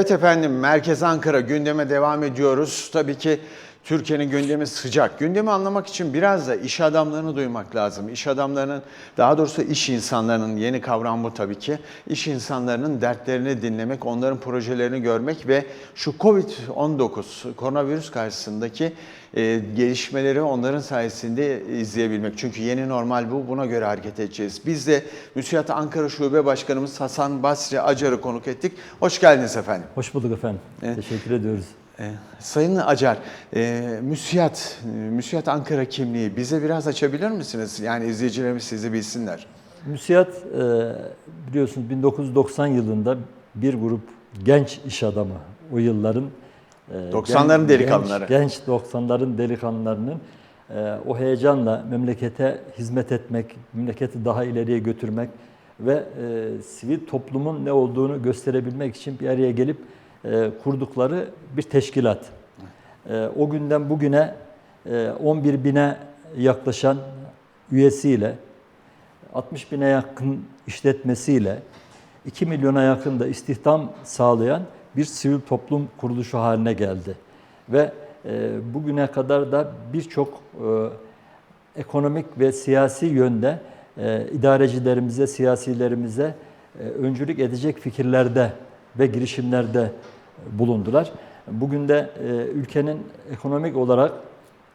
Evet efendim, Merkez Ankara gündeme devam ediyoruz. Tabii ki Türkiye'nin gündemi sıcak. Gündemi anlamak için biraz da iş adamlarını duymak lazım. İş adamlarının, daha doğrusu iş insanlarının, yeni kavram bu tabii ki. İş insanlarının dertlerini dinlemek, onların projelerini görmek ve şu Covid-19 koronavirüs karşısındaki e, gelişmeleri onların sayesinde izleyebilmek. Çünkü yeni normal bu, buna göre hareket edeceğiz. Biz de Müsiyat Ankara Şube Başkanımız Hasan Basri Acar'ı konuk ettik. Hoş geldiniz efendim. Hoş bulduk efendim. Teşekkür ediyoruz. Ee, Sayın Acar, e, müsiyat, e, müsiyat Ankara kimliği bize biraz açabilir misiniz? Yani izleyicilerimiz sizi bilsinler. Müsiyat e, biliyorsunuz 1990 yılında bir grup genç iş adamı o yılların e, 90'ların gen- delikanlıları. Genç, genç 90'ların delikanlılarının e, o heyecanla memlekete hizmet etmek, memleketi daha ileriye götürmek ve e, sivil toplumun ne olduğunu gösterebilmek için bir araya gelip e, kurdukları bir teşkilat. E, o günden bugüne e, 11 bine yaklaşan üyesiyle 60 bine yakın işletmesiyle 2 milyona yakın da istihdam sağlayan bir sivil toplum kuruluşu haline geldi. Ve e, bugüne kadar da birçok e, ekonomik ve siyasi yönde e, idarecilerimize, siyasilerimize e, öncülük edecek fikirlerde ve girişimlerde bulundular. Bugün de e, ülkenin ekonomik olarak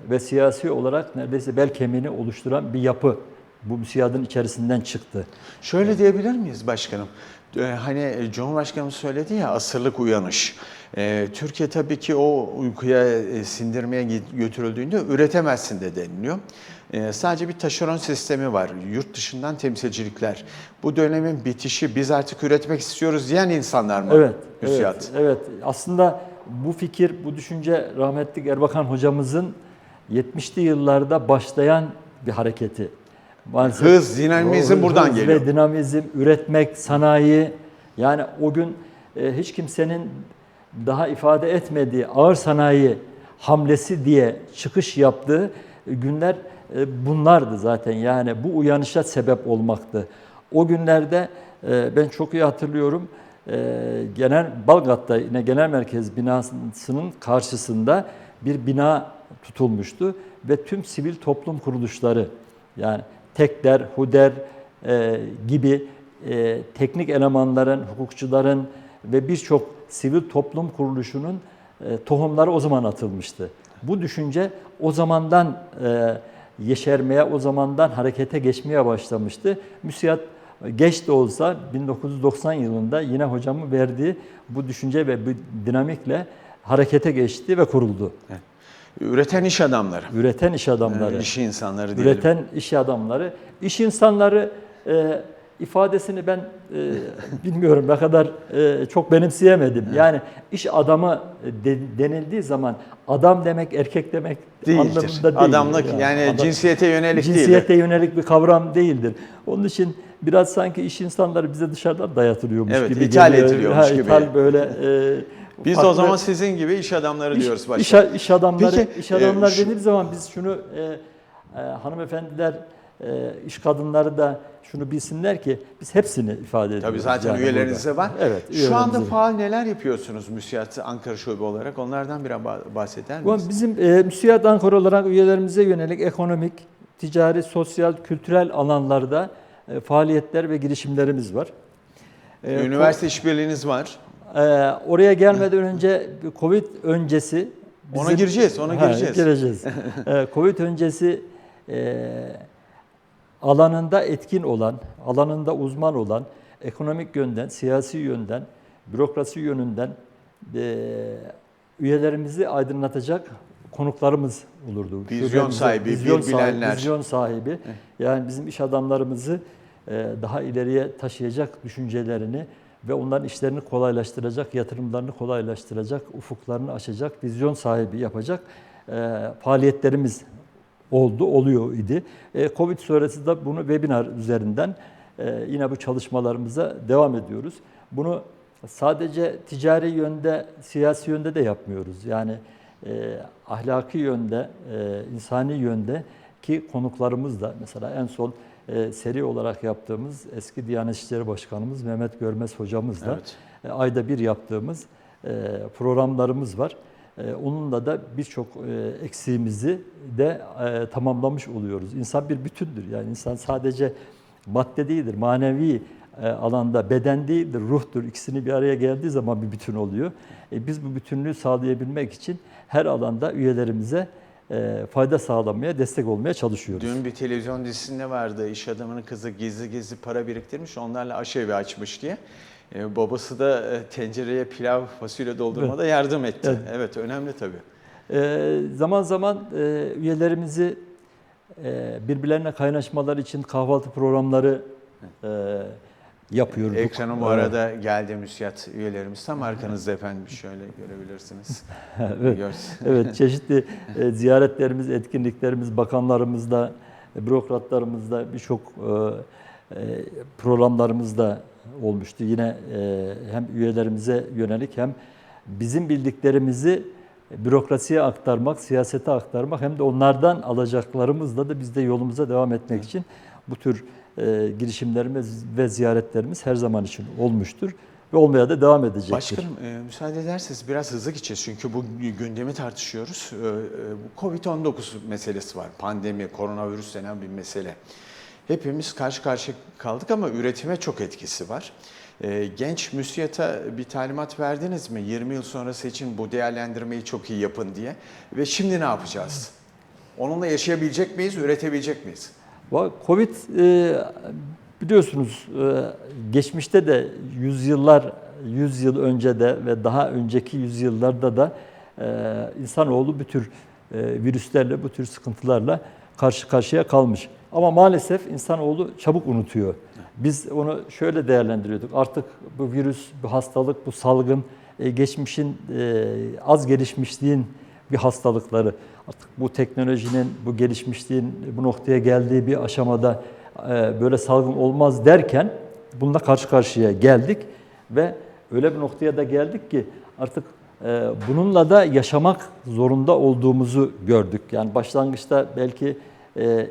ve siyasi olarak neredeyse bel kemiğini oluşturan bir yapı bu müsiyadın içerisinden çıktı. Şöyle diyebilir miyiz başkanım? Ee, Hani Cumhurbaşkanımız söyledi ya asırlık uyanış. Ee, Türkiye tabii ki o uykuya e, sindirmeye götürüldüğünde üretemezsin de deniliyor. Ee, Sadece bir taşeron sistemi var. Yurt dışından temsilcilikler. Bu dönemin bitişi biz artık üretmek istiyoruz diyen insanlar mı? Evet, evet, evet. Aslında bu fikir, bu düşünce rahmetli Erbakan hocamızın 70'li yıllarda başlayan bir hareketi. Maalesef Hız, dinamizm Hız buradan geliyor. Ve dinamizm, üretmek, sanayi. Yani o gün e, hiç kimsenin daha ifade etmediği ağır sanayi hamlesi diye çıkış yaptığı günler bunlardı zaten. Yani bu uyanışa sebep olmaktı. O günlerde e, ben çok iyi hatırlıyorum. e, Genel Balgat'ta yine genel merkez binasının karşısında bir bina tutulmuştu ve tüm sivil toplum kuruluşları yani Tekder, Huder e, gibi e, teknik elemanların, hukukçuların ve birçok sivil toplum kuruluşunun e, tohumları o zaman atılmıştı. Bu düşünce o zamandan e, yeşermeye, o zamandan harekete geçmeye başlamıştı. Müsiyat geç de olsa 1990 yılında yine hocamın verdiği bu düşünce ve bu dinamikle harekete geçti ve kuruldu. Üreten iş adamları. Üreten iş adamları. İş insanları diyelim. Üreten iş adamları. İş insanları e, ifadesini ben e, bilmiyorum ne kadar e, çok benimseyemedim. Yani iş adamı de- denildiği zaman adam demek erkek demek Değildir. anlamında değil. Adamlık yani Adam- cinsiyete yönelik cinsiyete değil. yönelik bir kavram değildir. Onun için biraz sanki iş insanları bize dışarıdan dayatılıyormuş Evet, gibi ithal geliyor. ediliyormuş Ha, gibi. ithal böyle e, Biz de o farklı- zaman sizin gibi iş adamları İş- diyoruz iş, başkanım. iş adamları, Peki, iş adamlar e, şu- dediğimiz zaman biz şunu e, e, hanımefendiler, e, iş kadınları da şunu bilsinler ki biz hepsini ifade ediyoruz. Tabii zaten yani üyeleriniz de burada. var. Evet. Şu anda faal neler yapıyorsunuz Müsiyat Ankara Şube olarak? Onlardan biraz bah- bahseder misiniz? Bizim e, müsiyat Ankara olarak üyelerimize yönelik ekonomik, ticari, sosyal, kültürel alanlarda e, faaliyetler ve girişimlerimiz var. E, Üniversite işbirliğiniz var. Ee, oraya gelmeden önce Covid öncesi Ona gireceğiz, ona Ha, gireceğiz. gireceğiz. Ee, Covid öncesi e, alanında etkin olan, alanında uzman olan, ekonomik yönden, siyasi yönden, bürokrasi yönünden e, üyelerimizi aydınlatacak konuklarımız olurdu. Vizyon sahibi, vizyon bir sahibi, bilenler. Vizyon sahibi. Yani bizim iş adamlarımızı e, daha ileriye taşıyacak düşüncelerini ve onların işlerini kolaylaştıracak, yatırımlarını kolaylaştıracak, ufuklarını açacak, vizyon sahibi yapacak e, faaliyetlerimiz oldu, oluyor idi. E, Covid sonrası da bunu webinar üzerinden e, yine bu çalışmalarımıza devam ediyoruz. Bunu sadece ticari yönde, siyasi yönde de yapmıyoruz. Yani e, ahlaki yönde, e, insani yönde ki konuklarımız da mesela en son e, seri olarak yaptığımız eski Diyanet İşleri Başkanımız Mehmet Görmez hocamızla Evet. e, ayda bir yaptığımız e, programlarımız var. E, Onunla da birçok e, eksiğimizi de e, tamamlamış oluyoruz. İnsan bir bütündür. Yani insan sadece madde değildir, manevi alanda beden değildir, ruhtur. İkisini bir araya geldiği zaman bir bütün oluyor. Biz bu bütünlüğü sağlayabilmek için her alanda üyelerimize fayda sağlamaya, destek olmaya çalışıyoruz. Dün bir televizyon dizisinde vardı. İş adamının kızı gizli gizli para biriktirmiş. Onlarla aşevi açmış diye. Ee, babası da e, tencereye pilav, fasulye doldurmada yardım etti. Evet, Evet. önemli tabii. Ee, zaman zaman e, üyelerimizi e, birbirlerine kaynaşmalar için kahvaltı programları e, yapıyoruz. Ekranı bu arada geldi müsiyat üyelerimiz. Tam arkanızda efendim şöyle görebilirsiniz. Evet. Evet, çeşitli e, ziyaretlerimiz, etkinliklerimiz, bakanlarımızla, e, bürokratlarımızla birçok e, e, programlarımızda olmuştu. Yine e, hem üyelerimize yönelik hem bizim bildiklerimizi bürokrasiye aktarmak, siyasete aktarmak hem de onlardan alacaklarımızla da biz de yolumuza devam etmek için bu tür e, girişimlerimiz ve ziyaretlerimiz her zaman için olmuştur ve olmaya da devam edecektir. Başkanım e, müsaade ederseniz biraz hızlı gideceğiz çünkü bu gündemi tartışıyoruz. E, e, bu Covid-19 meselesi var. Pandemi, koronavirüs denen bir mesele. Hepimiz karşı karşıya kaldık ama üretime çok etkisi var. E, genç müsiyata bir talimat verdiniz mi? 20 yıl sonrası için bu değerlendirmeyi çok iyi yapın diye. Ve şimdi ne yapacağız? Onunla yaşayabilecek miyiz, üretebilecek miyiz? Covid e, biliyorsunuz e, geçmişte de yüzyıllar, yüz yıl önce de ve daha önceki yüzyıllarda da e, insanoğlu bu tür virüslerle, bu tür sıkıntılarla karşı karşıya kalmış. Ama maalesef insanoğlu çabuk unutuyor. Biz onu şöyle değerlendiriyorduk. Artık bu virüs, bu hastalık, bu salgın e, geçmişin e, az gelişmişliğin bir hastalıkları. Artık bu teknolojinin, bu gelişmişliğin bu noktaya geldiği bir aşamada e, böyle salgın olmaz derken bununla karşı karşıya geldik ve öyle bir noktaya da geldik ki artık bununla da yaşamak zorunda olduğumuzu gördük. Yani başlangıçta belki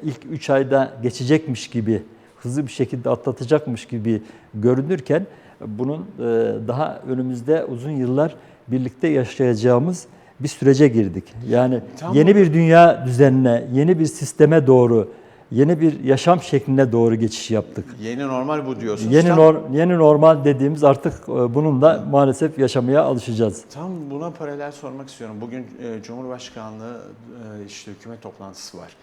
ilk 3 ayda geçecekmiş gibi, hızlı bir şekilde atlatacakmış gibi görünürken bunun e, daha önümüzde uzun yıllar birlikte yaşayacağımız bir sürece girdik. Yani Tam yeni bir dünya düzenine, yeni bir sisteme doğru, yeni bir yaşam şekline doğru geçiş yaptık. Yeni normal bu diyorsunuz. Yeni Tam- nor- yeni normal dediğimiz artık e, bununla maalesef yaşamaya alışacağız. Tam buna paralel sormak istiyorum. Bugün e, Cumhurbaşkanlığı e, işte hükümet toplantısı var.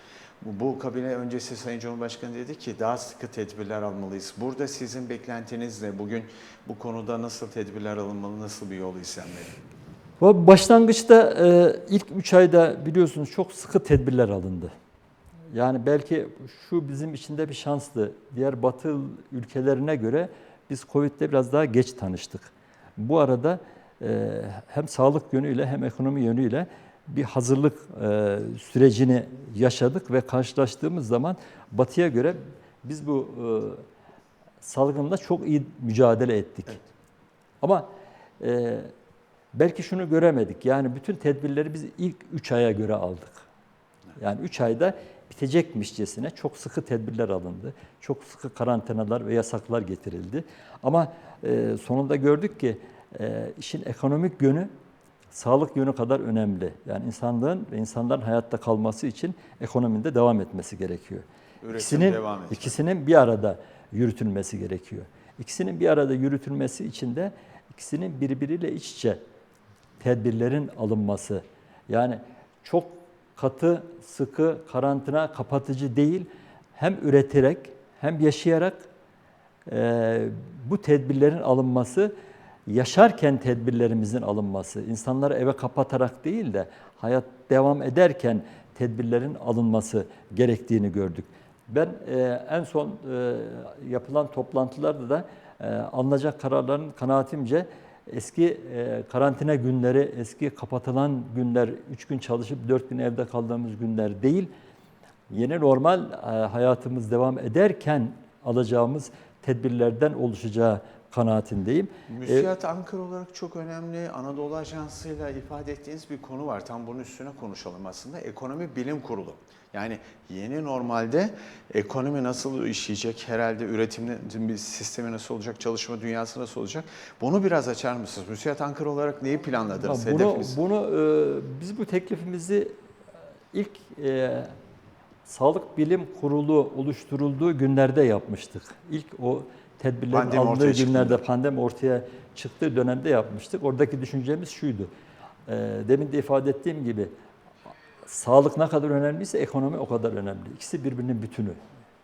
Bu, kabine öncesi Sayın Cumhurbaşkanı dedi ki daha sıkı tedbirler almalıyız. Burada sizin beklentiniz ne? Bugün bu konuda nasıl tedbirler alınmalı, nasıl bir yol izlenmeli? Başlangıçta e, ilk 3 ayda biliyorsunuz çok sıkı tedbirler alındı. Yani belki şu bizim içinde bir şanstı. Diğer batı ülkelerine göre biz Covid'le biraz daha geç tanıştık. Bu arada e, hem sağlık yönüyle hem ekonomi yönüyle bir hazırlık e, sürecini yaşadık ve karşılaştığımız zaman batıya göre biz bu e, salgınla çok iyi mücadele ettik. Ama e, belki şunu göremedik. Yani bütün tedbirleri biz ilk 3 aya göre aldık. Yani 3 ayda bitecekmişçesine çok sıkı tedbirler alındı. Çok sıkı karantinalar ve yasaklar getirildi. Ama e, sonunda gördük ki e, işin ekonomik yönü sağlık yönü kadar önemli. Yani insanlığın ve insanların hayatta kalması için ekonomide devam etmesi gerekiyor. Üretim İkisinin, devam ikisinin bir arada yürütülmesi gerekiyor. İkisinin bir arada yürütülmesi için de ikisinin birbiriyle iç içe tedbirlerin alınması. Yani çok katı, sıkı, karantina kapatıcı değil, hem üreterek hem yaşayarak e, bu tedbirlerin alınması, yaşarken tedbirlerimizin alınması, insanları eve kapatarak değil de hayat devam ederken tedbirlerin alınması gerektiğini gördük. Ben e, en son e, yapılan toplantılarda da e, alınacak kararların kanaatimce eski e, karantina günleri, eski kapatılan günler, 3 gün çalışıp 4 gün evde kaldığımız günler değil, yeni normal e, hayatımız devam ederken alacağımız tedbirlerden oluşacağı kanaatindeyim. Müsiyat Ankara olarak çok önemli. Anadolu Ajansı'yla ifade ettiğiniz bir konu var. Tam bunun üstüne konuşalım aslında. Ekonomi Bilim Kurulu. Yani yeni normalde ekonomi nasıl işleyecek, herhalde üretimin bir sistemi nasıl olacak, çalışma dünyası nasıl olacak? Bunu biraz açar mısınız? Müsiyat Ankara olarak neyi planladınız, bunu, hedefiniz? bunu e, biz bu teklifimizi ilk e, Sağlık Bilim Kurulu oluşturulduğu günlerde yapmıştık. İlk o tedbirlerin Pandemi alındığı günlerde, pandemi ortaya çıktığı dönemde yapmıştık. Oradaki düşüncemiz şuydu. E, demin de ifade ettiğim gibi sağlık ne kadar önemliyse ekonomi o kadar önemli. İkisi birbirinin bütünü.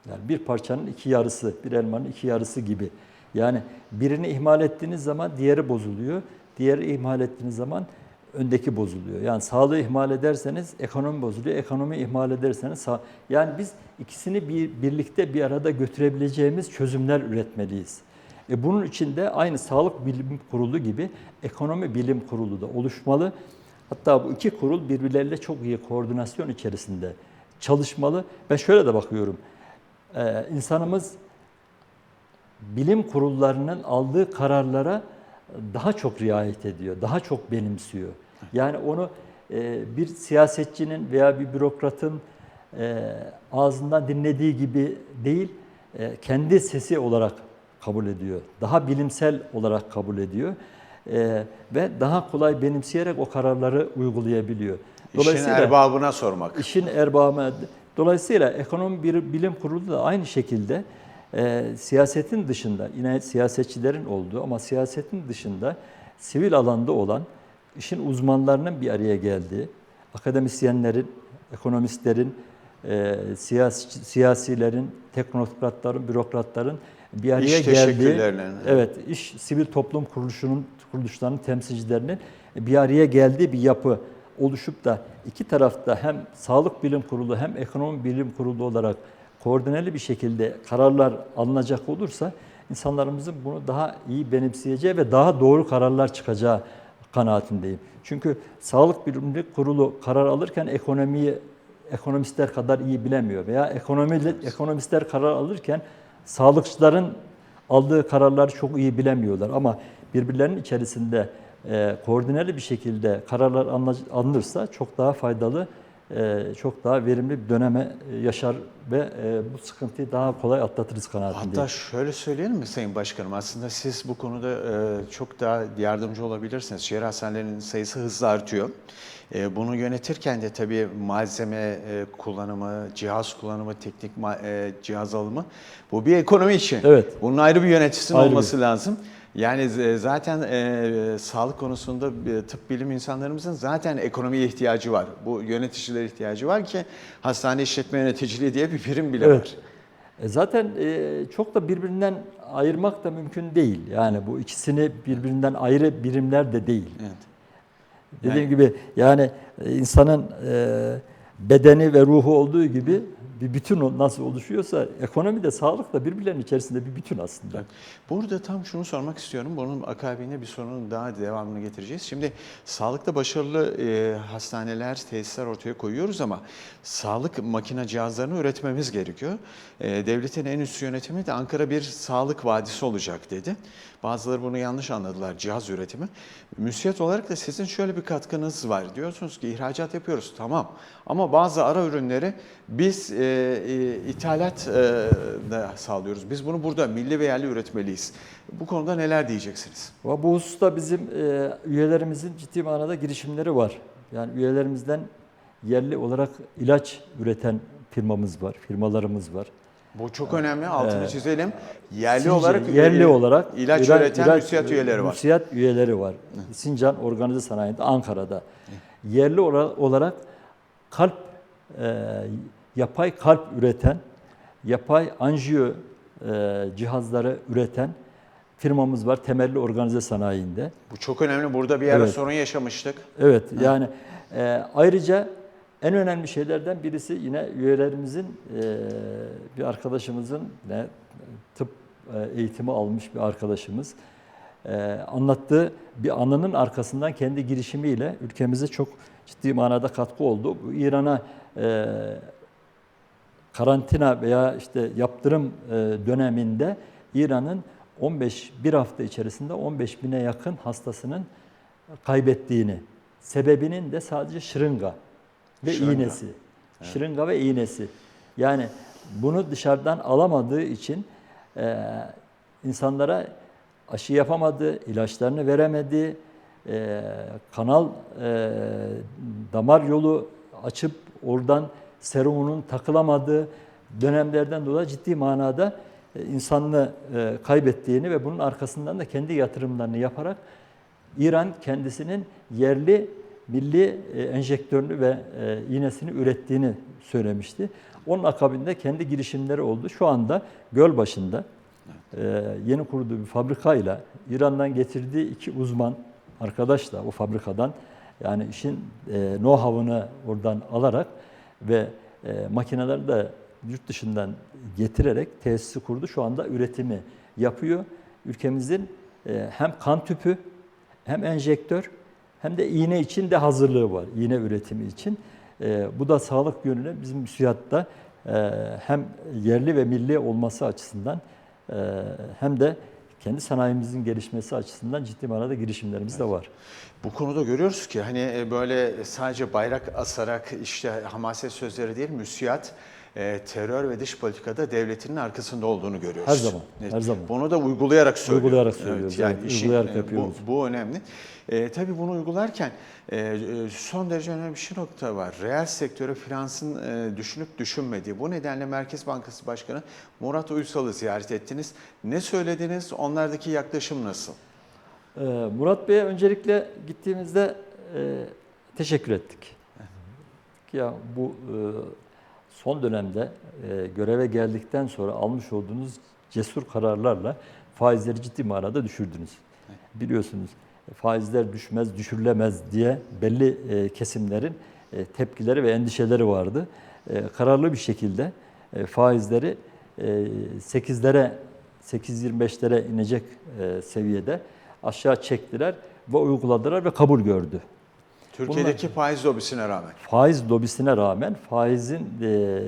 Yani bir parçanın iki yarısı, bir elmanın iki yarısı gibi. Yani birini ihmal ettiğiniz zaman diğeri bozuluyor. Diğeri ihmal ettiğiniz zaman öndeki bozuluyor. Yani sağlığı ihmal ederseniz ekonomi bozuluyor. Ekonomi ihmal ederseniz sağ... Yani biz ikisini bir, birlikte bir arada götürebileceğimiz çözümler üretmeliyiz. E bunun için de aynı Sağlık Bilim Kurulu gibi Ekonomi Bilim Kurulu da oluşmalı. Hatta bu iki kurul birbirleriyle çok iyi koordinasyon içerisinde çalışmalı. Ben şöyle de bakıyorum. Ee, insanımız bilim kurullarının aldığı kararlara daha çok riayet ediyor, daha çok benimsiyor. Yani onu e, bir siyasetçinin veya bir bürokratın e, ağzından dinlediği gibi değil, e, kendi sesi olarak kabul ediyor. Daha bilimsel olarak kabul ediyor. E, ve daha kolay benimseyerek o kararları uygulayabiliyor. İşin erbabına sormak. İşin erbabı. Dolayısıyla ekonomi bir bilim kurulu da aynı şekilde e, siyasetin dışında, yine siyasetçilerin olduğu ama siyasetin dışında sivil alanda olan işin uzmanlarının bir araya geldiği, akademisyenlerin, ekonomistlerin, e, siyasi, siyasilerin, teknokratların, bürokratların bir araya İş geldiği, evet, iş sivil toplum kuruluşunun kuruluşlarının temsilcilerinin bir araya geldiği bir yapı oluşup da iki tarafta hem Sağlık Bilim Kurulu hem Ekonomi Bilim Kurulu olarak koordineli bir şekilde kararlar alınacak olursa insanlarımızın bunu daha iyi benimseyeceği ve daha doğru kararlar çıkacağı kanaatindeyim. Çünkü Sağlık Bilim Kurulu karar alırken ekonomiyi ekonomistler kadar iyi bilemiyor veya ekonomi ekonomistler karar alırken sağlıkçıların aldığı kararları çok iyi bilemiyorlar ama birbirlerinin içerisinde e, koordineli bir şekilde kararlar alınırsa çok daha faydalı, çok daha verimli bir döneme e, yaşar ve e, bu sıkıntıyı daha kolay atlatırız kanaatindeyim. Hatta şöyle söyleyelim mi Sayın Başkanım? Aslında siz bu konuda e, çok daha yardımcı olabilirsiniz. Şehir hastanelerinin sayısı hızla artıyor. Bunu yönetirken de tabii malzeme kullanımı, cihaz kullanımı, teknik cihaz alımı bu bir ekonomi işi. Evet. Bunun ayrı bir yöneticisinin Ayrı bir- olması lazım. Yani z- zaten e, sağlık konusunda e, tıp bilim insanlarımızın zaten ekonomiye ihtiyacı var. Bu yöneticilere ihtiyacı var ki hastane işletme yöneticiliği diye bir birim bile var. Evet. E Zaten e, çok da birbirinden ayırmak da mümkün değil. Yani bu ikisini birbirinden ayrı birimler de değil. Evet. Dediğim gibi yani e, insanın e, bedeni ve ruhu olduğu gibi bir bütün nasıl oluşuyorsa ekonomi de sağlık da birbirlerinin içerisinde bir bütün aslında. Burada tam şunu sormak istiyorum. Bunun akabinde bir sorunun daha devamını getireceğiz. Şimdi sağlıkta başarılı e, hastaneler, tesisler ortaya koyuyoruz ama sağlık makine cihazlarını üretmemiz gerekiyor. E, devletin en üst yönetimi de Ankara bir sağlık vadisi olacak dedi. Bazıları bunu yanlış anladılar, cihaz üretimi. Müsiyat olarak da sizin şöyle bir katkınız var. Diyorsunuz ki ihracat yapıyoruz, tamam. Ama bazı ara ürünleri biz e, e, ithalat e, da sağlıyoruz. Biz bunu burada milli ve yerli üretmeliyiz. Bu konuda neler diyeceksiniz? Bu hususta bizim e, üyelerimizin ciddi manada girişimleri var. Yani üyelerimizden yerli olarak ilaç üreten firmamız var, firmalarımız var. Bu çok önemli, altını çizelim. Yerli Sincan- olarak yerli olarak ilaç üre- üreten ilaç- müsiyat üyeleri var. Müsiyat üyeleri var. Sincan Organize Sanayi'de Ankara'da. Yerli ora- olarak kalp e, yapay kalp üreten, yapay anjiyo e, cihazları üreten firmamız var temelli organize sanayinde. Bu çok önemli. Burada bir ara Evet. sorun yaşamıştık. Evet yani e, ayrıca en önemli şeylerden birisi yine üyelerimizin e, bir arkadaşımızın ne tıp e, eğitimi almış bir arkadaşımız e, anlattığı bir anının arkasından kendi girişimiyle ülkemize çok ciddi manada katkı oldu. Bu İran'a e, karantina veya işte yaptırım e, döneminde İran'ın 15 bir hafta içerisinde 15 bine yakın hastasının kaybettiğini, sebebinin de sadece şırınga ve Şırınga. iğnesi. Şırınga ve iğnesi. Yani bunu dışarıdan alamadığı için e, insanlara aşı yapamadı, ilaçlarını veremedi, e, kanal e, damar yolu açıp oradan serumunun takılamadığı dönemlerden dolayı ciddi manada e, insanlığı e, kaybettiğini ve bunun arkasından da kendi yatırımlarını yaparak İran kendisinin yerli milli e, enjektörünü ve iğnesini ürettiğini söylemişti. Onun akabinde kendi girişimleri oldu. Şu anda Gölbaşı'nda yeni kurduğu bir fabrikayla İran'dan getirdiği iki uzman arkadaşla o fabrikadan yani işin know-how'ını oradan alarak ve e, makineleri de yurt dışından getirerek tesisi kurdu. Şu anda üretimi yapıyor. Ülkemizin e, hem kan tüpü hem enjektör hem de iğne için de hazırlığı var. İğne üretimi için. E, bu da sağlık yönüne bizim müsiyatta e, hem yerli ve milli olması açısından e, hem de kendi sanayimizin gelişmesi açısından ciddi manada girişimlerimiz de var. Bu konuda görüyoruz ki hani e, böyle sadece bayrak asarak işte hamaset sözleri değil müsiyat e, terör ve dış politikada devletinin arkasında olduğunu görüyoruz. Her zaman, her zaman. Bunu da uygulayarak söylüyor. Uygulayarak söylüyoruz, yani evet, işin, uygulayarak e, yapıyoruz. Bu, bu önemli. E, tabii bunu uygularken e, e, son derece önemli bir şey nokta var. Reel sektöre finansın e, düşünüp düşünmediği. Bu nedenle Merkez Bankası Başkanı Murat Uysal'ı ziyaret ettiniz. Ne söylediniz? Onlardaki yaklaşım nasıl? Ee, Murat Bey'e öncelikle gittiğimizde e, teşekkür ettik. Ya bu e, son dönemde e, göreve geldikten sonra almış olduğunuz cesur kararlarla faizleri ciddi manada düşürdünüz. Biliyorsunuz faizler düşmez, düşürülemez diye belli e, kesimlerin e, tepkileri ve endişeleri vardı. E, kararlı bir şekilde e, faizleri e, 8'lere 8.25'lere inecek e, seviyede aşağı çektiler ve uyguladılar ve kabul gördü. Türkiye'deki faiz lobisine rağmen. Faiz lobisine rağmen faizin e,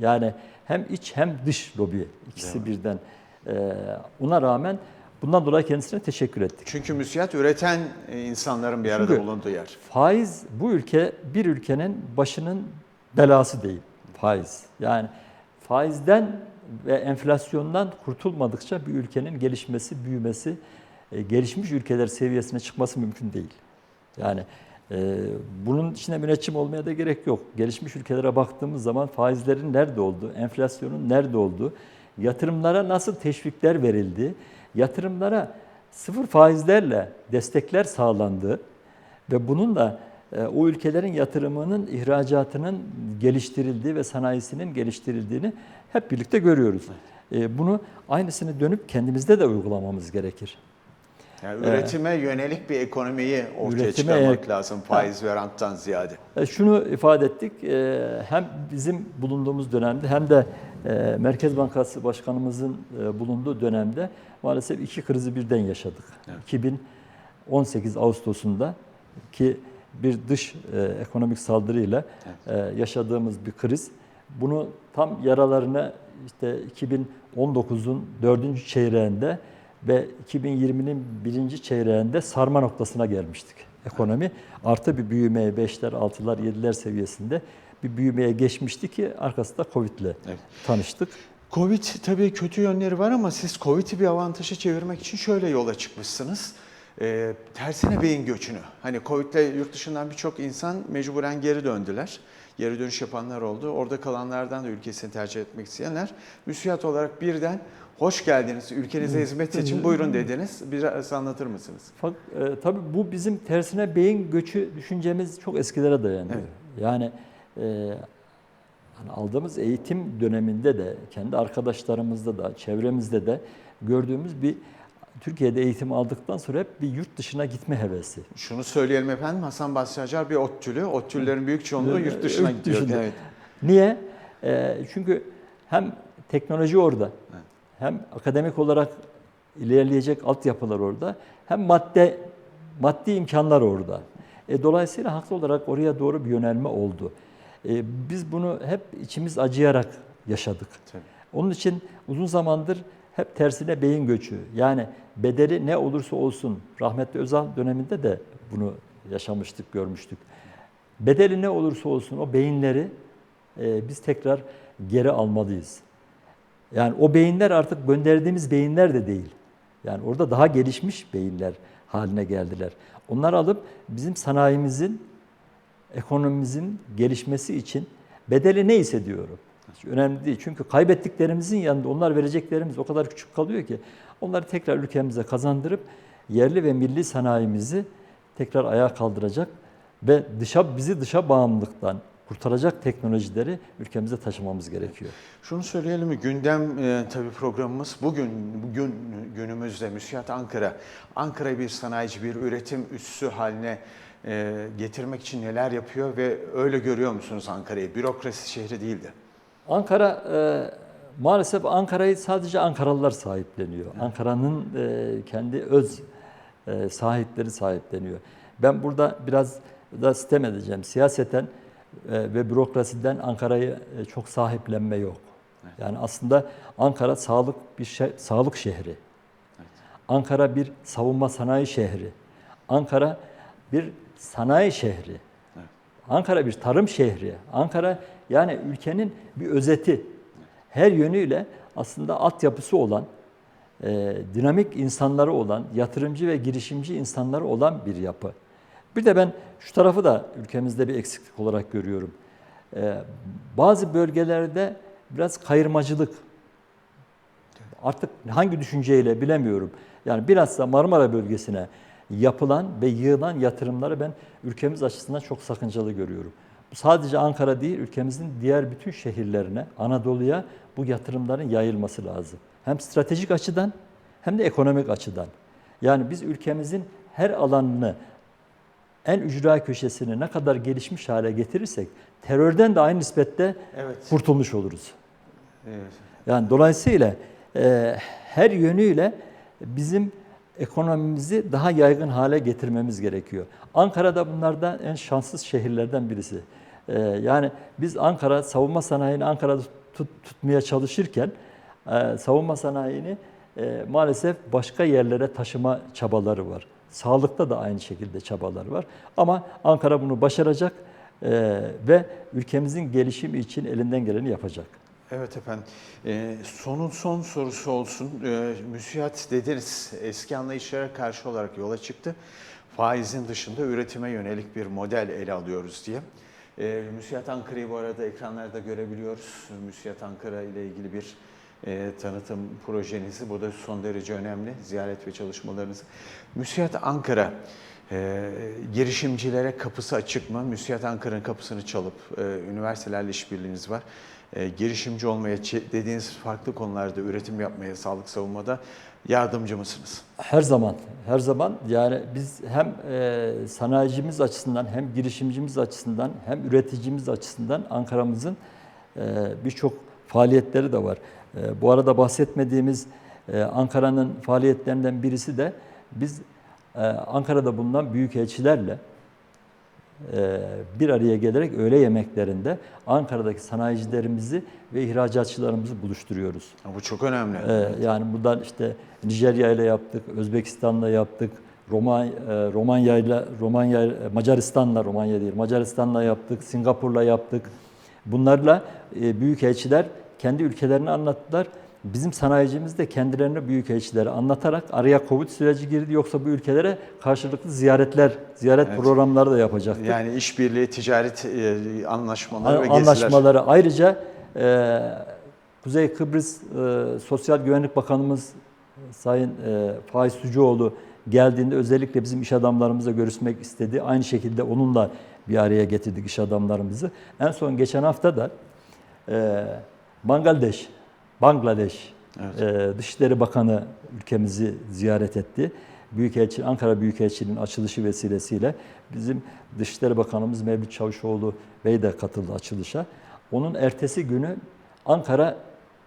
yani hem iç hem dış lobi ikisi birden e, ona rağmen bundan dolayı kendisine teşekkür ettik. Çünkü müsiyat üreten e, insanların bir arada Çünkü- bulunduğu yer. Faiz bu ülke bir ülkenin başının belası değil. Faiz. Yani faizden ve enflasyondan kurtulmadıkça bir ülkenin gelişmesi, büyümesi, e, gelişmiş ülkeler seviyesine çıkması mümkün değil. Yani bunun içine müneccim olmaya da gerek yok. Gelişmiş ülkelere baktığımız zaman faizlerin nerede olduğu, enflasyonun nerede olduğu, yatırımlara nasıl teşvikler verildiği, yatırımlara sıfır faizlerle destekler sağlandığı ve bunun da e, o ülkelerin yatırımının, ihracatının geliştirildiği ve sanayisinin geliştirildiğini hep birlikte görüyoruz. E, Bunu aynısını dönüp kendimizde de uygulamamız gerekir. Yani üretime yönelik bir ekonomiyi ortaya Üretime çıkarmak lazım faiz ve ranttan ziyade. E, Şunu ifade ettik, e, hem bizim bulunduğumuz dönemde hem de e, Merkez Bankası Başkanımızın e, bulunduğu dönemde maalesef iki krizi birden yaşadık. 2018 Ağustos'unda ki bir dış e, ekonomik saldırıyla e, yaşadığımız bir kriz. Bunu tam yaralarını işte 2019'un dördüncü çeyreğinde ve 2020'nin birinci çeyreğinde sarma noktasına gelmiştik. Ekonomi artı bir büyümeye 5'ler, 6'lar, 7'ler seviyesinde bir büyümeye geçmişti ki arkasında Covid'le Evet. tanıştık. Covid tabii kötü yönleri var ama siz Covid'i bir avantaja çevirmek için şöyle yola çıkmışsınız. Ee, tersine beyin göçünü. Hani Covid'le yurt dışından birçok insan mecburen geri döndüler. Geri dönüş yapanlar oldu. Orada kalanlardan da ülkesini tercih etmek isteyenler müsiyat olarak birden hoş geldiniz, ülkenize hizmet için buyurun dediniz. Biraz anlatır mısınız? Fak, e, tabii bu bizim tersine beyin göçü düşüncemiz çok eskilere dayanıyor. Yani e, hani aldığımız eğitim döneminde de kendi arkadaşlarımızda da çevremizde de gördüğümüz bir Türkiye'de eğitim aldıktan sonra hep bir yurt dışına gitme hevesi. Şunu söyleyelim efendim, Hasan Basri Acar bir ODTÜ'lü. ODTÜ'lülerin büyük çoğunluğu yurt dışına Yurt gidiyor. dışında. Evet. Niye? E, çünkü hem teknoloji orada, hem akademik olarak ilerleyecek altyapılar orada, hem madde maddi imkanlar orada. E, dolayısıyla haklı olarak oraya doğru bir yönelme oldu. E, biz bunu hep içimiz acıyarak yaşadık. Tabii. Onun için uzun zamandır hep tersine beyin göçü. Yani bedeli ne olursa olsun rahmetli Özal döneminde de bunu yaşamıştık, görmüştük. Bedeli ne olursa olsun o beyinleri e, biz tekrar geri almalıyız. Yani o beyinler artık gönderdiğimiz beyinler de değil. Yani orada daha gelişmiş beyinler haline geldiler. Onları alıp bizim sanayimizin, ekonomimizin gelişmesi için bedeli neyse diyorum. Önemli değil. Çünkü kaybettiklerimizin yanında onlar vereceklerimiz o kadar küçük kalıyor ki onları tekrar ülkemize kazandırıp yerli ve milli sanayimizi tekrar ayağa kaldıracak ve dışa bizi dışa bağımlılıktan kurtaracak teknolojileri ülkemize taşımamız gerekiyor. Şunu söyleyelim mi? Gündem e, tabii programımız bugün bugün günümüzde Müsiyat Ankara Ankara'yı bir sanayici, bir üretim üssü haline e, getirmek için neler yapıyor ve öyle görüyor musunuz Ankara'yı? Bürokrasi şehri değildi. Ankara e, maalesef Ankara'yı sadece Ankaralılar sahipleniyor. Ankara'nın e, kendi öz e, sahipleri sahipleniyor. Ben burada biraz da sitem edeceğim. Siyaseten e, ve bürokrasiden Ankara'yı e, çok sahiplenme yok. Yani aslında Ankara sağlık bir şe- sağlık şehri. Ankara bir savunma sanayi şehri. Ankara bir sanayi şehri. Ankara bir tarım şehri. Ankara yani ülkenin bir özeti. Her yönüyle aslında altyapısı olan, e, dinamik insanları olan, yatırımcı ve girişimci insanları olan bir yapı. Bir de ben şu tarafı da ülkemizde bir eksiklik olarak görüyorum. E, bazı bölgelerde biraz kayırmacılık, artık hangi düşünceyle bilemiyorum. Yani bilhassa Marmara bölgesine yapılan ve yığılan yatırımları ben ülkemiz açısından çok sakıncalı görüyorum. Sadece Ankara değil, ülkemizin diğer bütün şehirlerine, Anadolu'ya bu yatırımların yayılması lazım. Hem stratejik açıdan hem de ekonomik açıdan. Yani biz ülkemizin her alanını en ücra köşesini ne kadar gelişmiş hale getirirsek terörden de aynı nispette Evet. kurtulmuş oluruz. Evet. Yani dolayısıyla e, her yönüyle bizim ekonomimizi daha yaygın hale getirmemiz gerekiyor. Ankara'da bunlardan en şanssız şehirlerden birisi. E, yani biz Ankara savunma sanayini Ankara'da tut, tutmaya çalışırken e, savunma sanayini e, maalesef başka yerlere taşıma çabaları var. Sağlıkta da aynı şekilde çabaları var. Ama Ankara bunu başaracak e, ve ülkemizin gelişimi için elinden geleni yapacak. Evet efendim. Ee, sonun son sorusu olsun. Ee, müsiyat dediniz eski anlayışlara karşı olarak yola çıktı. Faizin dışında üretime yönelik bir model ele alıyoruz diye. Ee, Müsiyat Ankara'yı bu arada ekranlarda görebiliyoruz. Müsiyat Ankara ile ilgili bir e, tanıtım projenizi. Bu da son derece önemli. Ziyaret ve çalışmalarınız. Müsiyat Ankara e, girişimcilere kapısı açık mı? Müsiyat Ankara'nın kapısını çalıp e, üniversitelerle işbirliğiniz var. E, girişimci olmaya dediğiniz farklı konularda üretim yapmaya, sağlık savunmada yardımcı mısınız? Her zaman, her zaman yani biz hem e, sanayicimiz açısından hem girişimcimiz açısından hem üreticimiz açısından Ankara'mızın e, birçok faaliyetleri de var. Bu arada bahsetmediğimiz Ankara'nın faaliyetlerinden birisi de biz Ankara'da bulunan büyükelçilerle e, bir araya gelerek öğle yemeklerinde Ankara'daki sanayicilerimizi ve ihracatçılarımızı buluşturuyoruz. Bu çok önemli. Ee, yani buradan işte Nijerya ile yaptık, Özbekistan'la yaptık, e, Romanya ile Romanya Macaristan'la Romanya değil, Macaristan'la yaptık, Singapur'la yaptık. Bunlarla e, büyükelçiler kendi ülkelerini anlattılar. Bizim sanayicimiz de kendilerine büyükelçileri anlatarak araya Covid süreci girdi yoksa bu ülkelere karşılıklı ziyaretler, ziyaret Evet. programları da yapacaktık. Yani işbirliği, ticaret e, anlaşmaları ve geziler. anlaşmaları. Ayrıca e, Kuzey Kıbrıs e, Sosyal Güvenlik Bakanımız Sayın e, Faiz Sucuoğlu geldiğinde özellikle bizim iş adamlarımızla görüşmek istedi. Aynı şekilde onunla bir araya getirdik iş adamlarımızı. En son geçen hafta da e, Bangladeş, Bangladeş e, Dışişleri Bakanı ülkemizi ziyaret etti. Büyükelçi, Ankara Büyükelçiliği'nin açılışı vesilesiyle bizim Dışişleri Bakanımız Mevlüt Çavuşoğlu Bey de katıldı açılışa. Onun ertesi günü Ankara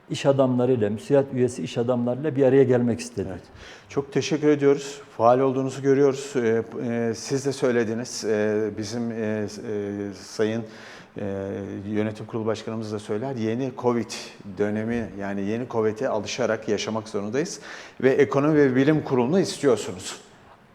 iş adamlarıyla, müsiyat üyesi iş adamlarıyla bir araya gelmek istedi. Evet. Çok teşekkür ediyoruz. Faal olduğunuzu görüyoruz. Ee, e, Siz de söylediniz. Ee, Bizim e, e, Sayın e, yönetim kurulu başkanımız da söyler. Yeni Covid dönemi yani yeni Covid'e alışarak yaşamak zorundayız. Ve ekonomi ve bilim kurulunu istiyorsunuz.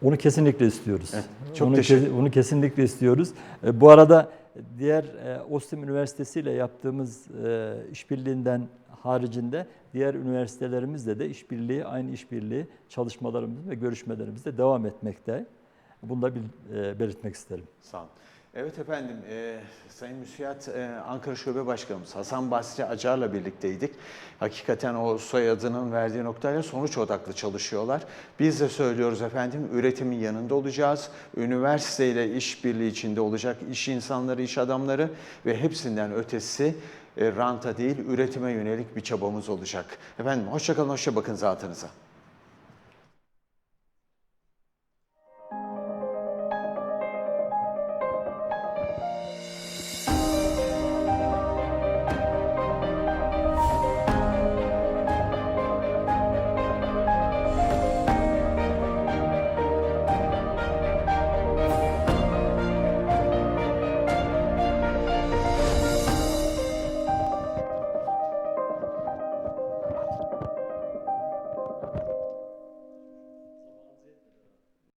Onu kesinlikle istiyoruz. Evet, çok onu, teşekkür- onu kesinlikle istiyoruz. E, Bu arada diğer e, Ostim Üniversitesi ile yaptığımız e, işbirliğinden haricinde diğer üniversitelerimizle de işbirliği, aynı işbirliği çalışmalarımız ve görüşmelerimiz de devam etmekte. Bunu da bil- e, belirtmek isterim. Sağ olun. Evet efendim, e, Sayın Müsiyat e, Ankara Şube Başkanımız Hasan Basri Acar'la birlikteydik. Hakikaten o soyadının verdiği noktayla sonuç odaklı çalışıyorlar. Biz de söylüyoruz efendim, üretimin yanında olacağız. Üniversiteyle işbirliği içinde olacak iş insanları, iş adamları ve hepsinden ötesi e, ranta değil, üretime yönelik bir çabamız olacak. Efendim hoşçakalın, hoşça bakın zatınıza.